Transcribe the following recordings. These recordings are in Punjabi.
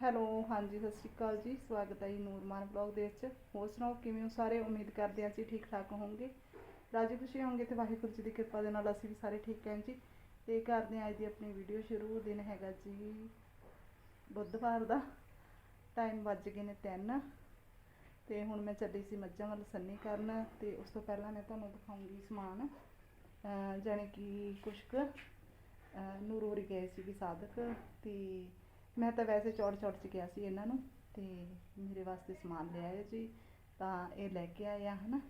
ਹੈਲੋ, ਹਾਂਜੀ, ਸਤਿ ਸ਼੍ਰੀ ਅਕਾਲ ਜੀ। ਸਵਾਗਤ ਹੈ ਜੀ ਨੂਰਮਾਨ ਬਲੌਗ ਦੇ ਵਿੱਚ। ਹੋਰ ਸੁਣਾਓ, ਕਿਵੇਂ ਹੋ ਸਾਰੇ? ਉਮੀਦ ਕਰਦੇ ਹਾਂ ਜੀ ਠੀਕ ਠਾਕ ਹੋਵੋਗੇ। ਰਾਜੀ ਖੁਸ਼ੀ ਹੋਵੋਗੇ ਤੇ ਵਾਹਿਗੁਰੂ ਜੀ ਦੀ ਕਿਰਪਾ ਦੇ ਨਾਲ ਅਸੀਂ ਵੀ ਸਾਰੇ ਠੀਕ ਹਾਂ ਜੀ। ਤੇ ਕਰਦੇ ਹਾਂ ਅੱਜ ਦੀ ਆਪਣੀ ਵੀਡੀਓ ਸ਼ੁਰੂ। ਦਿਨ ਹੈਗਾ ਜੀ ਬੁੱਧਵਾਰ ਦਾ। ਟਾਈਮ ਵੱਜ ਗਏ ਨੇ 3 ਤੇ ਹੁਣ ਮੈਂ ਚੱਲੀ ਸੀ ਮੱਝਾਂ ਵੱਲ ਸੰਨੀ ਕਰਨ ਤੇ ਉਸ ਤੋਂ ਪਹਿਲਾਂ ਮੈਂ ਤੁਹਾਨੂੰ ਦਿਖਾਉਂਗੀ ਸਮਾਨ। ਅਹ ਜਾਣੀ ਕਿ ਕੁਸ਼ਕ ਕੁ ਅਹ ਨੂਰੋਰੀ ਗਏ ਸੀ ਸਾਧਕ ਤੇ ਮੈਂ ਤਾਂ ਵੈਸੇ ਚੌੜ ਚੌੜ ਚ ਗਿਆ ਸੀ ਇਹਨਾਂ ਨੂੰ ਤੇ ਮੇਰੇ ਵਾਸਤੇ ਸਮਾਨ ਲੈ ਆਏ ਜੀ, ਤਾਂ ਇਹ ਲੈ ਕੇ ਆਇਆ ਹਨਾ?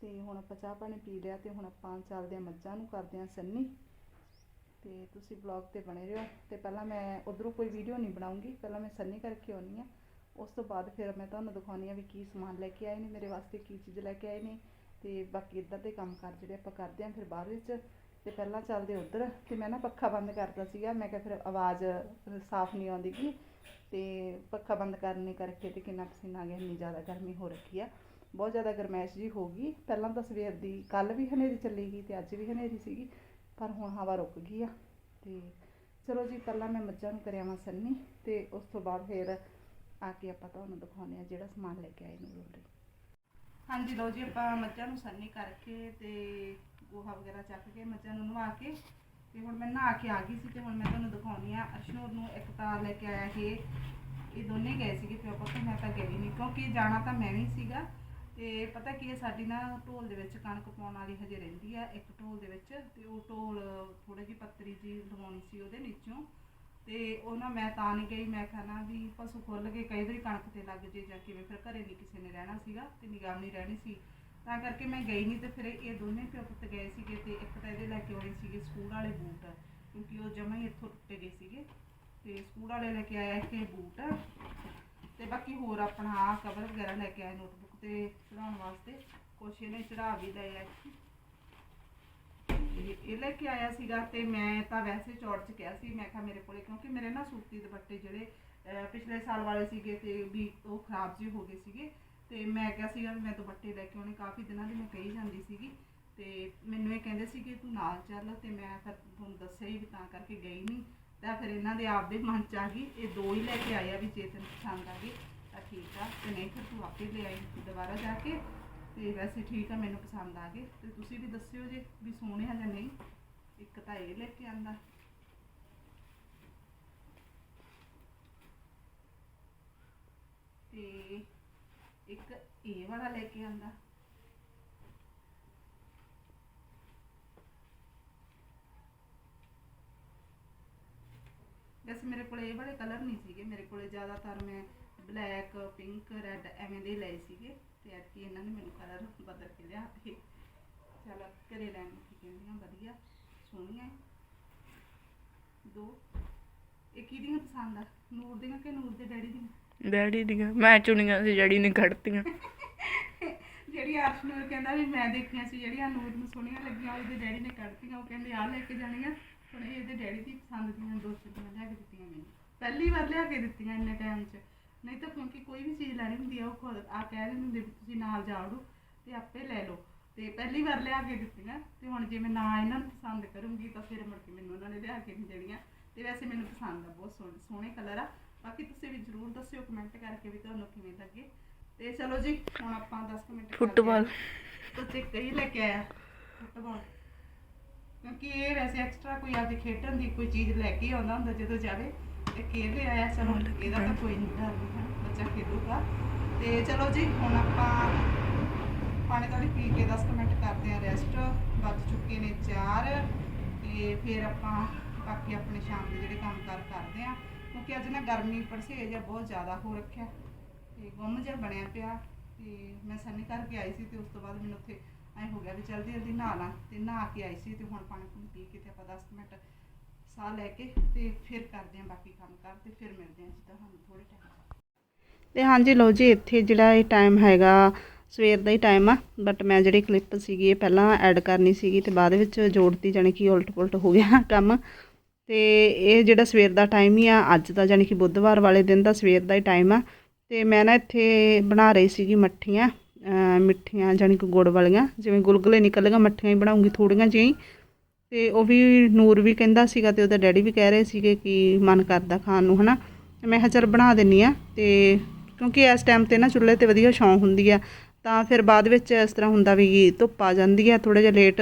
ਤੇ ਹੁਣ ਆਪਾਂ ਚਾਹ ਪਾਣੀ ਪੀ ਲਿਆ ਤੇ ਹੁਣ ਆਪਾਂ ਚੱਲਦੇ ਹਾਂ ਮੱਝਾਂ ਨੂੰ, ਕਰਦੇ ਹਾਂ ਸੰਨੀ। ਤੇ ਤੁਸੀਂ ਬਲੌਗ ਤੇ ਬਣੇ ਰਹੋ। ਤੇ ਪਹਿਲਾਂ ਮੈਂ ਉਧਰੋਂ ਕੋਈ ਵੀਡੀਓ ਨਹੀਂ ਬਣਾਉਂਗੀ, ਪਹਿਲਾਂ ਮੈਂ ਸੰਨੀ ਕਰਕੇ ਆਉਣੀ ਆ ਉਸ ਤੋਂ ਬਾਅਦ ਫਿਰ ਮੈਂ ਤੁਹਾਨੂੰ ਦਿਖਾਉਣੀ ਆ ਵੀ ਕੀ ਸਮਾਨ ਲੈ ਕੇ ਆਏ ਨੇ, ਮੇਰੇ ਵਾਸਤੇ ਕੀ ਚੀਜ਼ ਲੈ ਕੇ ਆਏ ਨੇ। ਤੇ ਬਾਕੀ ਇੱਧਰ ਦੇ ਕੰਮ ਕਰ ਜਿਹੜੇ ਆਪਾਂ ਕਰਦੇ ਆਂ ਫਿਰ ਬਾਅਦ ਵਿੱਚ ਤੇ ਪਹਿਲਾਂ ਚੱਲਦੇ ਉਧਰ ਤੇ ਮੈਂ ਨਾ ਪੱਖਾ ਬੰਦ ਕਰਤਾ ਸੀਗਾ, ਮੈਂ ਕਿਹਾ ਫਿਰ ਆਵਾਜ਼ ਸਾਫ਼ ਨਹੀਂ ਆਉਂਦੀ ਗੀ ਤੇ ਪੱਖਾ ਬੰਦ ਕਰਨੇ ਕਰਕੇ ਤੇ ਕਿੰਨਾ ਪਸੀਨਾ ਆ ਗਿਆ, ਇੰਨੀ ਜ਼ਿਆਦਾ ਗਰਮੀ ਹੋ ਰੱਖੀ ਆ। ਬਹੁਤ ਜ਼ਿਆਦਾ ਗਰਮੈਸ਼ ਜੀ ਹੋ ਗਈ, ਪਹਿਲਾਂ ਤਾਂ ਸਵੇਰ ਦੀ ਕੱਲ ਵੀ ਹਨੇਰੀ ਚੱਲੀ ਗਈ ਤੇ ਅੱਜ ਵੀ ਹਨੇਰੀ ਸੀਗੀ, ਪਰ ਹੁਣ ਹਵਾ ਰੁਕ ਗਈ ਆ ਤੇ ਚਲੋ ਜੀ, ਪਹਿਲਾਂ ਮੈਂ ਮੱਝਾਂ ਨੂੰ ਕਰਿਆਵਾਂ ਸੰਨੀ ਤੇ ਉਸ ਤੋਂ ਬਾਅਦ ਫਿਰ ਆ ਕੇ ਆਪਾਂ ਤੁਹਾਨੂੰ ਦਿਖਾਉਂਦੇ ਆ ਜਿਹੜਾ ਸਮਾਨ ਲੈ ਕੇ ਆਏ ਨੂੰ ਰੋਲੇ ਹਾਂਜੀ ਲਓ ਜੀ, ਆਪਾਂ ਮੱਝਾਂ ਨੂੰ ਸੰਨੀ ਕਰਕੇ ਤੇ ਗੋਹਾ ਵਗੈਰਾ ਚੱਕ ਕੇ ਮੱਝਾਂ ਨੂੰ ਨਵਾ ਕੇ ਤੇ ਹੁਣ ਮੈਂ ਨਹਾ ਕੇ ਆ ਗਈ ਸੀ ਤੇ ਹੁਣ ਮੈਂ ਤੁਹਾਨੂੰ ਦਿਖਾਉਣੀ ਆ ਅਸ਼ਨੂਰ ਨੂੰ ਇੱਕ ਤਾਂ ਲੈ ਕੇ ਆਇਆ ਇਹ ਇਹ ਦੋਨੇ ਗਏ ਸੀਗੇ ਪਿਓ ਪੁੱਤ, ਮੈਂ ਤਾਂ ਗਈ ਨਹੀਂ, ਕਿਉਂਕਿ ਜਾਣਾ ਤਾਂ ਮੈਂ ਵੀ ਸੀਗਾ ਤੇ ਪਤਾ ਕੀ ਹੈ, ਸਾਡੀ ਨਾ ਢੋਲ ਦੇ ਵਿੱਚ ਕਣਕ ਪਾਉਣ ਵਾਲੀ ਹਜੇ ਰਹਿੰਦੀ ਆ, ਇੱਕ ਢੋਲ ਦੇ ਵਿੱਚ ਤੇ ਉਹ ਢੋਲ ਥੋੜੀ ਜਿਹੀ ਪੱਤਰੀ ਜੀ ਲਵਾਉਣੀ ਸੀ ਉਹਦੇ ਨੀਚੋਂ ਤੇ ਉਹ ਨਾ ਮੈਂ ਤਾਂ ਨਹੀਂ ਗਈ, ਮੈਂ ਕਹਿਣਾ ਵੀ ਪਸ਼ੂ ਖੁੱਲ ਕੇ ਕਈ ਵਾਰੀ ਕਣਕ ਤੇ ਲੱਗ ਜੇ ਜਾਂ ਕਿਵੇਂ, ਫਿਰ ਘਰੇ ਨਹੀਂ ਕਿਸੇ ਨੇ ਰਹਿਣਾ ਸੀਗਾ ਤੇ ਨਿਗਾਹ ਨਹੀਂ ਰਹਿਣੀ ਸੀ। ਤਾਂ ਕਰਕੇ ਮੈਂ ਗਈ ਨਹੀਂ ਤੇ ਫਿਰ ਇਹ ਦੋਨੇ ਪਿਓ ਪੁੱਤ ਗਏ ਸੀਗੇ ਤੇ ਇੱਕ ਤਾਂ ਇਹਦੇ ਲੈ ਕੇ ਆਏ ਸੀਗੇ ਸਕੂਲ ਵਾਲੇ ਬੂਟ ਕਿਉਂਕਿ ਉਹ ਜਮਾ ਹੀ ਇੱਥੋਂ ਟੁੱਟੇ ਗਏ ਸੀਗੇ। ਤੇ ਸਕੂਲ ਵਾਲੇ ਲੈ ਕੇ ਆਇਆ ਇੱਕ ਇਹ ਬੂਟ ਤੇ ਬਾਕੀ ਹੋਰ ਆਪਣਾ ਆਹ ਕਵਰ ਵਗੈਰਾ ਲੈ ਕੇ ਆਏ ਨੋਟਬੁੱਕ ਤੇ ਚੜਾਉਣ ਵਾਸਤੇ ਕੁਛ ਇਹਨੇ ਚੜਾ ਵੀ ਲਏ ਆ ਇਹ ਇਹ ਲੈ ਕੇ ਆਇਆ ਸੀਗਾ ਤੇ ਮੈਂ ਤਾਂ ਵੈਸੇ ਚੌੜ ਚ ਕਿਹਾ ਸੀ ਮੈਂ ਕਿਹਾ ਮੇਰੇ ਕੋਲੇ ਕਿਉਂਕਿ ਮੇਰੇ ਨਾ ਸੂਤੀ ਦੁਪੱਟੇ ਜਿਹੜੇ ਅਹ, ਪਿਛਲੇ ਸਾਲ ਵਾਲੇ ਸੀਗੇ ਤੇ ਵੀ ਉਹ ਖਰਾਬ ਜਿਹੇ ਹੋ ਗਏ ਸੀਗੇ ਤੇ ਮੈਂ ਕਿਹਾ ਸੀਗਾ ਵੀ ਮੈਂ ਦੁਪੱਟੇ ਲੈ ਕੇ ਆਉਣੇ, ਕਾਫੀ ਦਿਨਾਂ ਦੀ ਮੈਂ ਕਹੀ ਜਾਂਦੀ ਸੀਗੀ ਤੇ ਮੈਨੂੰ ਇਹ ਕਹਿੰਦੇ ਸੀ ਕਿ ਤੂੰ ਨਾਲ ਚੱਲ ਤੇ ਮੈਂ ਫਿਰ ਤੁਹਾਨੂੰ ਦੱਸਿਆ ਹੀ ਵੀ ਤਾਂ ਕਰਕੇ ਗਈ ਨਹੀਂ ਤਾਂ ਫਿਰ ਇਹਨਾਂ ਦੇ ਆਪਦੇ ਮਨ ਚ ਆ ਗਈ, ਇਹ ਦੋ ਹੀ ਲੈ ਕੇ ਆਇਆ ਵੀ ਜੇ ਤੈਨੂੰ ਪਸੰਦ ਆ ਗਈ ਤਾਂ ਠੀਕ ਆ, ਤੇ ਨਹੀਂ ਫਿਰ ਤੂੰ ਆਪੇ ਲੈ ਆਈ ਦੁਬਾਰਾ ਜਾ ਕੇ ਤੇ ਵੈਸੇ ਠੀਕ ਆ, ਮੈਨੂੰ ਪਸੰਦ ਆ ਗਏ। ਤੇ ਤੁਸੀਂ ਵੀ ਦੱਸਿਓ ਜੇ ਵੀ ਸੋਹਣੇ ਆ ਜਾਂ ਨਹੀਂ, ਇੱਕ ਤਾਂ ਇਹ ਲੈ ਕੇ ਆਂਦਾ। ਤੇ ਇੱਕ ਇਹ ਵਾਲਾ ਲੈ ਕੇ ਆਂਦਾ। ਵੈਸੇ ਮੇਰੇ ਕੋਲ ਇਹ ਵਾਲੇ ਕਲਰ ਨਹੀਂ ਸੀਗੇ। ਮੇਰੇ ਕੋਲੇ ਜ਼ਿਆਦਾਤਰ ਮੈਂ ਬਲੈਕ ਪਿੰਕ ਰੈੱਡ ਐਵੇਂ ਦੇ ਲਏ ਸੀਗੇ ਤੇ ਐਤਕੀ ਇਹਨਾਂ ਨੇ ਮੈਨੂੰ ਕਲਰ ਬਦਲ ਕੇ ਲਿਆ ਤੇ ਚਲ ਘਰੇ ਲੈਣ ਨੂੰ ਕਹਿੰਦੀਆਂ ਵਧੀਆ, ਸੋਹਣੀਆਂ ਦੋ। ਇਹ ਕਿਹਦੀਆਂ ਪਸੰਦ ਆ? ਨੂਰ ਦੀਆਂ ਕਿ ਨੂਰ ਦੇ ਡੈਡੀ ਦੀਆਂ? ਡੈਡੀ ਦੀਆਂ, ਮੈਂ ਚੁਣੀਆਂ ਸੀ ਡੈਡੀ ਨੇ ਕੱਢਤੀਆਂ। ਜਿਹੜੀ ਆਰਸ਼ ਨੂਰ ਕਹਿੰਦਾ ਵੀ ਮੈਂ ਦੇਖੀਆਂ ਸੀ, ਜਿਹੜੀਆਂ ਨੂਰ ਨੂੰ ਸੋਹਣੀਆਂ ਲੱਗੀਆਂ, ਉਹਦੇ ਡੈਡੀ ਨੇ ਕੱਢਤੀਆਂ, ਉਹ ਕਹਿੰਦੇ ਆ ਲੈ ਕੇ ਜਾਣੀਆਂ। ਹੁਣ ਇਹ ਇਹਦੇ ਡੈਡੀ ਦੀ ਪਸੰਦ ਦੀਆਂ ਦੋ ਚੀਜ਼ਾਂ ਲਿਆ ਕੇ ਦਿੱਤੀਆਂ ਮੈਨੂੰ। ਪਹਿਲੀ ਵਾਰ ਲਿਆ ਕੇ ਦਿੱਤੀਆਂ ਇੰਨੇ ਟਾਈਮ 'ਚ। ਨਹੀਂ ਤਾਂ ਕਿਉਂਕਿ ਕੋਈ ਵੀ ਚੀਜ਼ ਲੈਣੀ ਹੁੰਦੀ ਆ, ਉਹ ਖੁਦ ਆ ਕਹਿ ਦਿੰਦੇ ਹੁੰਦੇ ਵੀ ਤੁਸੀਂ ਨਾਲ ਜਾੜੋ ਤੇ ਆਪੇ ਲੈ ਲਓ। ਤੇ ਪਹਿਲੀ ਵਾਰ ਲਿਆ ਕੇ ਦਿੱਤੀਆਂ, ਤੇ ਹੁਣ ਜੇ ਮੈਂ ਨਾ ਇਹਨਾਂ ਨੂੰ ਪਸੰਦ ਕਰੂੰਗੀ ਤਾਂ ਫਿਰ ਮੁੜ ਕੇ ਮੈਨੂੰ ਉਹਨਾਂ ਨੇ ਲਿਆ ਕੇ ਨਹੀਂ ਦੇਣੀਆਂ। ਤੇ ਵੈਸੇ ਮੈਨੂੰ ਪਸੰਦ ਆ, ਬਹੁਤ ਸੋਹਣੇ ਸੋਹਣੇ ਕਲਰ ਆ। ਬਾਕੀ ਤੁਸੀਂ ਵੀ ਜ਼ਰੂਰ ਦੱਸਿਓ ਕਮੈਂਟ ਕਰਕੇ ਵੀ ਤੁਹਾਨੂੰ ਕਿਵੇਂ ਲੱਗੇ। ਤੇ ਚਲੋ ਜੀ ਹੁਣ ਆਪਾਂ 10 ਕੁ ਮਿੰਟ ਫੁੱਟਬਾਲ। ਤੁਸੀਂ ਕਹੀ ਲੈ ਕੇ ਆਇਆ ਫੁੱਟਬਾਲ? ਕਿਉਂਕਿ ਇਹ ਵੈਸੇ ਐਕਸਟਰਾ ਕੋਈ ਆਪਦੇ ਖੇਡਣ ਦੀ ਕੋਈ ਚੀਜ਼ ਲੈ ਕੇ ਆਉਂਦਾ ਹੁੰਦਾ ਜਦੋਂ ਜਾਵੇ ਤੇ ਕੇ ਲੈ ਆਇਆ ਚਲੋ ਇਹਦਾ ਤਾਂ ਕੋਈ ਨਹੀਂ ਡਰ ਨਹੀਂ ਬੱਚਾ ਖੇਡੂਗਾ। ਤੇ ਚਲੋ ਜੀ ਹੁਣ ਆਪਾਂ ਪਾਣੀ ਤਾਂ ਪੀ ਕੇ 10 ਕੁ ਮਿੰਟ ਕਰਦੇ ਆ ਰੈਸਟ ਵੱਜ ਚੁੱਕੇ ਨੇ 4 ਤੇ ਫਿਰ ਆਪਾਂ ਬਾਕੀ ਆਪਣੇ ਸ਼ਾਮ ਦੇ ਜਿਹੜੇ ਕੰਮ ਕਾਰ ਕਰਦੇ ਆ ਕਿਉਂਕਿ ਅੱਜ ਨਾ ਗਰਮੀ ਪਰਸੇਜ ਆ, ਬਹੁਤ ਜ਼ਿਆਦਾ ਹੋ ਰੱਖਿਆ। ਤੇ ਗੁੰਮ ਜਿਹਾ ਬਣਿਆ ਪਿਆ। ਤੇ ਮੈਂ ਸਨੀ ਕਰਕੇ ਆਈ ਸੀ ਤੇ ਉਸ ਤੋਂ ਬਾਅਦ ਮੈਨੂੰ ਉੱਥੇ ਐ ਹੋ ਗਿਆ ਵੀ ਜਲਦੀ ਜਲਦੀ ਨਹਾ ਲਾਂ ਤੇ ਨਹਾ ਕੇ ਆਈ ਸੀ ਤੇ ਹੁਣ ਪਾਣੀ ਪੂਣੀ ਪੀ ਕੇ ਤੇ ਆਪਾਂ 10 ਮਿੰਟ ਸਾਹ ਲੈ ਕੇ ਤੇ ਫਿਰ ਕਰਦੇ ਆਂ ਬਾਕੀ ਕੰਮ ਕਰ ਤੇ ਫਿਰ ਮਿਲਦੇ ਆਂ ਜੀ ਤੁਹਾਨੂੰ ਥੋੜੇ ਟਾਈਮ ਤੇ ਹਾਂਜੀ ਲਓ ਜੀ, ਇੱਥੇ ਜਿਹੜਾ ਇਹ ਟਾਈਮ ਹੈਗਾ, ਸਵੇਰ ਦਾ ਹੀ ਟਾਈਮ ਆ ਬਟ ਮੈਂ ਜਿਹੜੀ ਕਲਿੱਪ ਸੀਗੀ ਇਹ ਪਹਿਲਾਂ ਐਡ ਕਰਨੀ ਸੀਗੀ ਤੇ ਬਾਅਦ ਵਿੱਚ ਜੋੜਤੀ ਜਾਣੀ ਕਿ ਉਲਟ ਪੁਲਟ ਹੋ ਗਿਆ ਕੰਮ। ਤੇ ਇਹ ਜਿਹੜਾ ਸਵੇਰ ਦਾ ਟਾਈਮ ਹੀ ਆ, ਅੱਜ ਦਾ ਜਾਣੀ ਕਿ ਬੁੱਧਵਾਰ ਵਾਲੇ ਦਿਨ ਦਾ ਸਵੇਰ ਦਾ ਹੀ ਟਾਈਮ ਆ। ਤੇ ਮੈਂ ਨਾ ਇੱਥੇ ਬਣਾ ਰਹੀ ਸੀਗੀ ਮੱਠੀਆਂ ਮਿੱਠੀਆਂ ਜਾਣੀ ਕਿ ਗੁੜ ਵਾਲੀਆਂ, ਜਿਵੇਂ ਗੁਲਗੁਲੇ ਨਿਕਲੇਗਾ, ਮੱਠੀਆਂ ਹੀ ਬਣਾਉਂਗੀ ਥੋੜੀਆਂ ਜਿਹੀਆਂ। ਹੀ। ਤੇ ਉਹ ਵੀ ਨੂਰ ਵੀ ਕਹਿੰਦਾ ਸੀਗਾ ਤੇ ਉਹਦਾ ਡੈਡੀ ਵੀ ਕਹਿ ਰਹੇ ਸੀਗੇ ਕਿ ਮਨ ਕਰਦਾ ਖਾਣ ਨੂੰ, ਹਨਾ। ਮੈਂ ਕਿਹਾ ਚੱਲ ਬਣਾ ਦਿੰਨੀ ਆ, ਤੇ ਕਿਉਂਕਿ ਇਸ ਟਾਈਮ ਤੇ ਨਾ ਚੁੱਲ੍ਹੇ ਤੇ ਵਧੀਆ ਛਾਂ ਹੁੰਦੀ ਆ, ਤਾਂ ਫਿਰ ਬਾਅਦ ਵਿੱਚ ਇਸ ਤਰ੍ਹਾਂ ਹੁੰਦਾ ਵੀ ਧੁੱਪ ਆ ਜਾਂਦੀ ਆ ਥੋੜਾ ਜਿਹਾ ਲੇਟ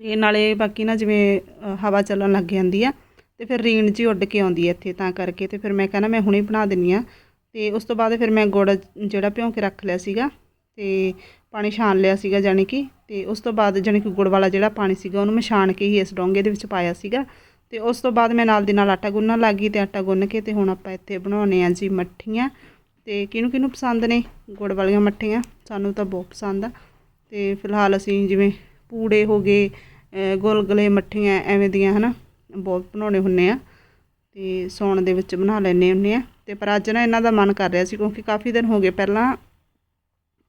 ਤੇ ਨਾਲੇ ਬਾਕੀ ਨਾ ਜਿਵੇਂ ਹਵਾ ਚੱਲਣ ਲੱਗ ਜਾਂਦੀ ਆ, ਤੇ ਫਿਰ ਰੀਣ ਜੀ ਉੱਡ ਕੇ ਆਉਂਦੀ ਹੈ ਇੱਥੇ ਤਾਂ ਕਰਕੇ ਤੇ ਫਿਰ ਮੈਂ ਕਹਿੰਦਾ ਮੈਂ ਹੁਣੇ ਬਣਾ ਦਿੰਨੀ ਆ। ਤੇ ਉਸ ਤੋਂ ਬਾਅਦ ਫਿਰ ਮੈਂ ਗੁੜ ਜਿਹੜਾ ਭਿਉਂ ਕੇ ਰੱਖ ਲਿਆ ਸੀਗਾ, ਤੇ ਪਾਣੀ ਛਾਣ ਲਿਆ ਸੀਗਾ ਜਾਣੀ ਕਿ, ਤੇ ਉਸ ਤੋਂ ਬਾਅਦ ਜਾਣੀ ਕਿ ਗੁੜ ਵਾਲਾ ਜਿਹੜਾ ਪਾਣੀ ਸੀਗਾ ਉਹਨੂੰ ਮੈਂ ਛਾਣ ਕੇ ਹੀ ਇਸ ਡੋਂਗੇ ਦੇ ਵਿੱਚ ਪਾਇਆ ਸੀਗਾ। ਤੇ ਉਸ ਤੋਂ ਬਾਅਦ ਮੈਂ ਨਾਲ ਦੀ ਨਾਲ ਆਟਾ ਗੁੰਨਣ ਲੱਗ ਗਈ ਤੇ ਆਟਾ ਗੁੰਨ ਕੇ ਤੇ ਹੁਣ ਆਪਾਂ ਇੱਥੇ ਬਣਾਉਣੇ ਆ ਜੀ ਮੱਠੀਆਂ। ਤੇ ਕਿਹਨੂੰ ਕਿਹਨੂੰ ਪਸੰਦ ਨੇ ਗੁੜ ਵਾਲੀਆਂ ਮੱਠੀਆਂ? ਸਾਨੂੰ ਤਾਂ ਬਹੁਤ ਪਸੰਦ ਆ। ਤੇ ਫਿਲਹਾਲ ਅਸੀਂ ਜਿਵੇਂ ਪੂੜੇ ਹੋ ਗਏ ਗੁਲਗਲੇ ਮੱਠੀਆਂ ਐਵੇਂ ਦੀਆਂ ਹਨਾ, ਬਹੁਤ ਬਣਾਉਣੇ ਹੁੰਨੇ ਆ ਤੇ ਸੌਣ ਦੇ ਵਿੱਚ ਬਣਾ ਲੈਣੇ ਹੁੰਨੇ ਆ ਤੇ ਪਰ ਅੱਜ ਨਾ ਇਹਨਾਂ ਦਾ ਮਨ ਕਰ ਰਿਹਾ ਸੀ ਕਿਉਂਕਿ ਕਾਫੀ ਦਿਨ ਹੋ ਗਏ ਪਹਿਲਾਂ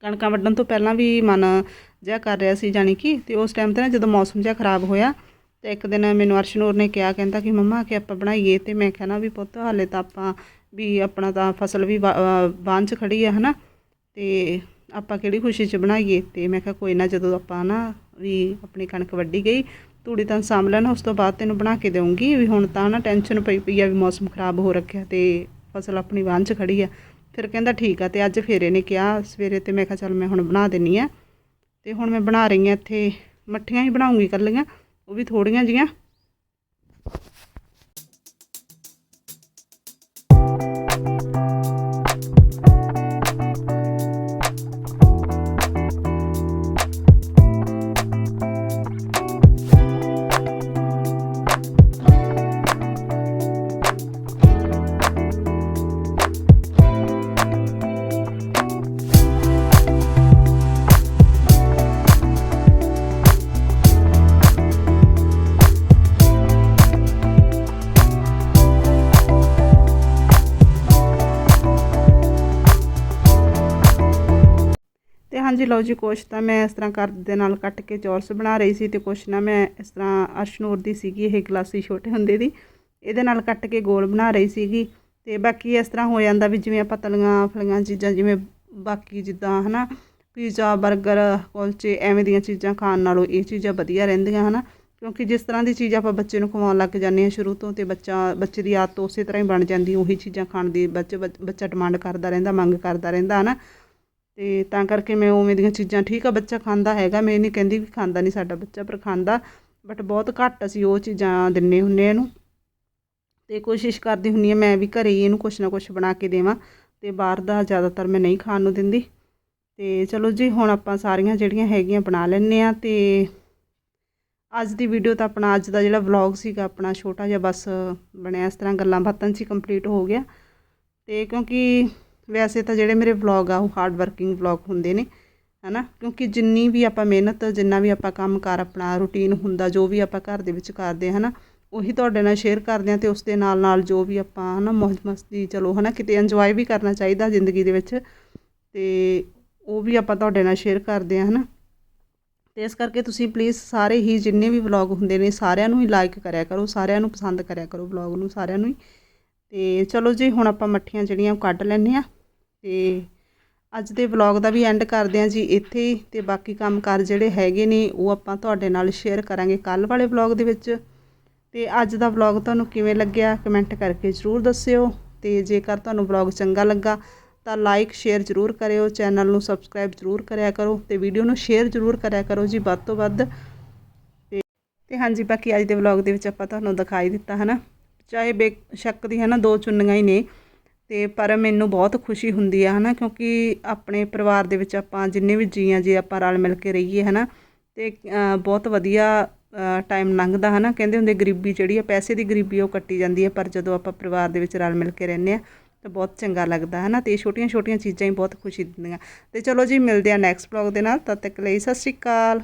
ਕਣਕਾਂ ਵੱਢਣ ਤੋਂ ਪਹਿਲਾਂ ਵੀ ਮਨ ਜਿਹਾ ਕਰ ਰਿਹਾ ਸੀ ਜਾਣੀ ਕਿ ਤੇ ਉਸ ਟਾਈਮ ਤੇ ਨਾ ਜਦੋਂ ਮੌਸਮ ਜਿਹਾ ਖਰਾਬ ਹੋਇਆ ਤੇ ਇੱਕ ਦਿਨ ਮੈਨੂੰ ਅਰਸ਼ਨੂਰ ਨੇ ਕਿਹਾ, ਕਹਿੰਦਾ ਕਿ ਮੰਮਾ ਕਿ ਆਪਾਂ ਬਣਾਈਏ ਤੇ ਮੈਂ ਕਿਹਾ ਨਾ ਵੀ ਪੁੱਤ ਹਾਲੇ ਤਾਂ ਆਪਾਂ ਵੀ ਆਪਣਾ ਤਾਂ ਫਸਲ ਵੀ ਬਾਂਝ 'ਚ ਖੜੀ ਆ ਹਨਾ ਤੇ ਆਪਾਂ ਕਿਹੜੀ ਖੁਸ਼ੀ 'ਚ ਬਣਾਈਏ ਤੇ ਮੈਂ ਕਿਹਾ ਕੋਈ ਨਾ ਜਦੋਂ ਆਪਾਂ ਨਾ ਵੀ ਆਪਣੀ ਕਣਕ ਵੱਢੀ ਗਈ, ਤੂੜੀ ਤਾਂ ਸਾਂਭ ਲੈਣਾ, ਉਸ ਤੋਂ ਬਾਅਦ ਤੈਨੂੰ ਬਣਾ ਕੇ ਦੇਵਾਂਗੀ ਵੀ ਹੁਣ ਤਾਂ ਨਾ ਟੈਨਸ਼ਨ ਪਈ ਪਈ ਆ ਵੀ ਮੌਸਮ ਖਰਾਬ ਹੋ ਰੱਖਿਆ ਤੇ ਫਸਲ ਆਪਣੀ ਵਾਹਨ 'ਚ ਖੜੀ ਆ। ਫਿਰ ਕਹਿੰਦਾ ਠੀਕ ਆ ਤੇ ਅੱਜ ਫਿਰ ਇਹਨੇ ਕਿਹਾ, ਸਵੇਰੇ ਤੇ ਮੈਂ ਕਿਹਾ ਚੱਲ ਮੈਂ ਹੁਣ ਬਣਾ ਦਿੰਨੀ ਆ। ਤੇ ਹੁਣ ਮੈਂ ਬਣਾ ਰਹੀ ਆ ਇੱਥੇ, ਮੱਠੀਆਂ ਹੀ ਬਣਾਉਂਗੀ ਇਕੱਲੀਆਂ, ਉਹ ਵੀ ਥੋੜੀਆਂ ਜੀਆਂ। ਹਾਂਜੀ ਲਓ ਜੀ, ਕੁਛ ਤਾਂ ਮੈਂ ਇਸ ਤਰ੍ਹਾਂ ਕਰ ਦੇ ਨਾਲ ਕੱਟ ਕੇ ਚੌਰਸ ਬਣਾ ਰਹੀ ਸੀ ਤੇ ਕੁਛ ਨਾ ਮੈਂ ਇਸ ਤਰ੍ਹਾਂ ਅਰਸ਼ਨੂਰ ਦੀ ਸੀਗੀ ਇਹ ਗਲਾਸੀ ਛੋਟੇ ਹੁੰਦੇ ਦੀ। ਇਹਦੇ ਨਾਲ ਕੱਟ ਕੇ ਗੋਲ ਬਣਾ ਰਹੀ ਸੀਗੀ ਤੇ ਬਾਕੀ ਇਸ ਤਰ੍ਹਾਂ ਹੋ ਜਾਂਦਾ ਵੀ ਜਿਵੇਂ ਆਪਾਂ ਤਲੀਆਂ ਫਲੀਆਂ ਚੀਜ਼ਾਂ ਜਿਵੇਂ ਬਾਕੀ ਜਿੱਦਾਂ ਹਨਾ, ਪੀਜ਼ਾ 버ਗਰ ਕੁਲਚੇ ਐਵੇਂ ਦੀਆਂ ਚੀਜ਼ਾਂ ਖਾਣ ਨਾਲੋਂ ਇਹ ਚੀਜ਼ਾਂ ਵਧੀਆ ਰਹਿੰਦੀਆਂ ਹਨਾ। ਕਿਉਂਕਿ ਜਿਸ ਤਰ੍ਹਾਂ ਦੀ ਚੀਜ਼ ਆਪਾਂ ਬੱਚੇ ਨੂੰ ਖਵਾਉਣ ਲੱਗ ਜਾਂਦੇ ਹਾਂ ਸ਼ੁਰੂ ਤੋਂ ਤੇ ਬੱਚਾ, ਬੱਚੇ ਦੀ ਆਦਤ ਉਸੇ ਤਰ੍ਹਾਂ ਹੀ ਬਣ ਜਾਂਦੀ, ਉਹੀ ਚੀਜ਼ਾਂ ਖਾਣ ਦੀ ਬੱਚੇ, ਬੱਚਾ ਡਿਮਾਂਡ ਕਰਦਾ ਰਹਿੰਦਾ, ਮੰਗ ਕਰਦਾ ਰਹਿੰਦਾ ਹਨਾ। ਤੇ ਤਾਂ ਕਰਕੇ ਮੈਂ ਉਵੇਂ ਦੀਆਂ ਚੀਜ਼ਾਂ, ਠੀਕ ਆ, ਬੱਚਾ ਖਾਂਦਾ ਹੈਗਾ, ਮੈਂ ਇਹ ਨਹੀਂ ਕਹਿੰਦੀ ਵੀ ਖਾਂਦਾ ਨਹੀਂ ਸਾਡਾ ਬੱਚਾ, ਪਰ ਖਾਂਦਾ ਬਟ ਬਹੁਤ ਘੱਟ ਅਸੀਂ ਉਹ ਚੀਜ਼ਾਂ ਦਿੰਨੇ ਹੁੰਨੇ ਇਹਨੂੰ। ਤੇ ਕੋਸ਼ਿਸ਼ ਕਰਦੀ ਹੁੰਨੀ ਆ ਮੈਂ ਵੀ ਘਰੇ ਹੀ ਇਹਨੂੰ ਕੁਛ ਨਾ ਕੁਛ ਬਣਾ ਕੇ ਦੇਵਾਂ, ਤੇ ਬਾਹਰ ਦਾ ਜ਼ਿਆਦਾਤਰ ਮੈਂ ਨਹੀਂ ਖਾਣ ਨੂੰ ਦਿੰਦੀ। ਤੇ ਚਲੋ ਜੀ, ਹੁਣ ਆਪਾਂ ਸਾਰੀਆਂ ਜਿਹੜੀਆਂ ਹੈਗੀਆਂ ਬਣਾ ਲੈਂਦੇ ਆ, ਤੇ ਅੱਜ ਦੀ ਵੀਡੀਓ ਤਾਂ ਆਪਣਾ ਅੱਜ ਦਾ ਜਿਹੜਾ ਵਲੌਗ ਸੀਗਾ, ਆਪਣਾ ਛੋਟਾ ਜਿਹਾ ਬਸ ਬਣਿਆ, ਇਸ ਤਰ੍ਹਾਂ ਗੱਲਾਂ ਬਾਤਾਂ 'ਚ ਹੀ ਕੰਪਲੀਟ ਹੋ ਗਿਆ। ਤੇ ਕਿਉਂਕਿ ਵੈਸੇ ਤਾਂ ਜਿਹੜੇ ਮੇਰੇ ਵਲੌਗ ਆ, ਉਹ ਹਾਰਡ ਵਰਕਿੰਗ ਵਲੌਗ ਹੁੰਦੇ ਨੇ, ਹਨਾ? ਕਿਉਂਕਿ ਜਿੰਨੀ ਵੀ ਆਪਾਂ ਮਿਹਨਤ, ਜਿੰਨਾ ਵੀ ਆਪਾਂ ਕੰਮ ਕਰ ਆਪਣਾ ਰੁਟੀਨ ਹੁੰਦਾ, ਜੋ ਵੀ ਆਪਾਂ ਘਰ ਦੇ ਵਿੱਚ ਕਰਦੇ ਹਨਾ? ਉਹੀ ਤੁਹਾਡੇ ਨਾਲ ਸ਼ੇਅਰ ਕਰਦੇ ਆ ਤੇ ਉਸ ਦੇ ਨਾਲ ਨਾਲ ਜੋ ਵੀ ਆਪਾਂ, ਹਨਾ ਮौज ਮਸਤੀ ਚਲੋ, ਹਨਾ, ਕਿਤੇ ਇੰਜੋਏ ਵੀ ਕਰਨਾ ਚਾਹੀਦਾ ਜ਼ਿੰਦਗੀ ਦੇ ਵਿੱਚ, ਤੇ ਉਹ ਵੀ ਆਪਾਂ ਤੁਹਾਡੇ ਨਾਲ ਸ਼ੇਅਰ ਕਰਦੇ ਆ, ਹਨਾ? ਤੇ ਇਸ ਕਰਕੇ ਤੁਸੀਂ ਪਲੀਜ਼ ਸਾਰੇ ਹੀ ਜਿੰਨੇ ਵੀ ਵਲੌਗ ਹੁੰਦੇ ਨੇ, ਸਾਰਿਆਂ ਨੂੰ ਹੀ ਲਾਈਕ ਕਰਿਆ ਕਰੋ, ਸਾਰਿਆਂ ਨੂੰ ਪਸੰਦ ਕਰਿਆ ਕਰੋ ਵਲੌਗ ਨੂੰ, ਸਾਰਿਆਂ ਨੂੰ ਹੀ। ਤੇ ਚਲੋ ਜੀ, ਹੁਣ ਆਪਾਂ ਮੱਠੀਆਂ ਜਿਹੜੀਆਂ, ਉਹ ਕੱਢ ਲੈਂਦੇ ਆ। ਤੇ ਅੱਜ ਦੇ ਵਲੌਗ ਦਾ ਵੀ ਐਂਡ ਕਰਦੇ ਹਾਂ ਜੀ ਇੱਥੇ ਹੀ ਤੇ ਬਾਕੀ ਕੰਮਕਾਰ ਜਿਹੜੇ ਹੈਗੇ ਨੇ ਉਹ ਆਪਾਂ ਤੁਹਾਡੇ ਨਾਲ ਸ਼ੇਅਰ ਕਰਾਂਗੇ ਕੱਲ ਵਾਲੇ ਵਲੌਗ ਦੇ ਵਿੱਚ। ਤੇ ਅੱਜ ਦਾ ਵਲੌਗ ਤੁਹਾਨੂੰ ਕਿਵੇਂ ਲੱਗਿਆ ਕਮੈਂਟ ਕਰਕੇ ਜ਼ਰੂਰ ਦੱਸਿਓ ਤੇ ਜੇਕਰ ਤੁਹਾਨੂੰ ਵਲੌਗ ਚੰਗਾ ਲੱਗਾ ਤਾਂ ਲਾਈਕ ਸ਼ੇਅਰ ਜ਼ਰੂਰ ਕਰਿਓ ਚੈਨਲ ਨੂੰ ਸਬਸਕ੍ਰਾਈਬ ਜ਼ਰੂਰ ਕਰਿਆ ਕਰੋ ਤੇ ਵੀਡੀਓ ਨੂੰ ਸ਼ੇਅਰ ਜ਼ਰੂਰ ਕਰਿਆ ਕਰੋ ਜੀ ਵੱਧ ਤੋਂ ਵੱਧ। ਤੇ ਤੇ ਹਾਂਜੀ, ਬਾਕੀ ਅੱਜ ਦੇ ਵਲੌਗ ਦੇ ਵਿੱਚ ਆਪਾਂ ਤੁਹਾਨੂੰ ਦਿਖਾਈ ਦਿੱਤਾ ਹਨਾ। ਚਾਹੇ ਬੇਸ਼ੱਕ ਦੀ ਹਨਾ ਦੋ ਚੁੰਨੀਆਂ ਹੀ ਨੇ। ਅਤੇ ਪਰ ਮੈਨੂੰ ਬਹੁਤ ਖੁਸ਼ੀ ਹੁੰਦੀ ਆ ਹੈ ਨਾ ਕਿਉਂਕਿ ਆਪਣੇ ਪਰਿਵਾਰ ਦੇ ਵਿੱਚ ਆਪਾਂ ਜਿੰਨੇ ਵੀ ਜੀ ਆ, ਜੇ ਆਪਾਂ ਰਲ ਮਿਲ ਕੇ ਰਹੀਏ ਹੈ ਨਾ ਅਤੇ ਬਹੁਤ ਵਧੀਆ ਟਾਈਮ ਲੰਘਦਾ ਹੈ ਨਾ ਕਹਿੰਦੇ ਹੁੰਦੇ ਗਰੀਬੀ ਜਿਹੜੀ ਆ, ਪੈਸੇ ਦੀ ਗਰੀਬੀ ਉਹ ਕੱਟੀ ਜਾਂਦੀ ਹੈ ਪਰ ਜਦੋਂ ਆਪਾਂ ਪਰਿਵਾਰ ਦੇ ਵਿੱਚ ਰਲ ਮਿਲ ਕੇ ਰਹਿੰਦੇ ਆ, ਤਾਂ ਬਹੁਤ ਚੰਗਾ ਲੱਗਦਾ ਹੈ ਨਾ ਤੇ ਛੋਟੀਆਂ ਛੋਟੀਆਂ ਚੀਜ਼ਾਂ ਹੀ ਬਹੁਤ ਖੁਸ਼ੀ ਦਿੰਦੀਆਂ। ਤੇ ਚਲੋ ਜੀ, ਮਿਲਦੇ ਆ ਨੈਕਸਟ ਵਲੌਗ ਦੇ ਨਾਲ, ਤਦ ਤੱਕ ਲਈ ਸਤਿ ਸ਼੍ਰੀ ਅਕਾਲ।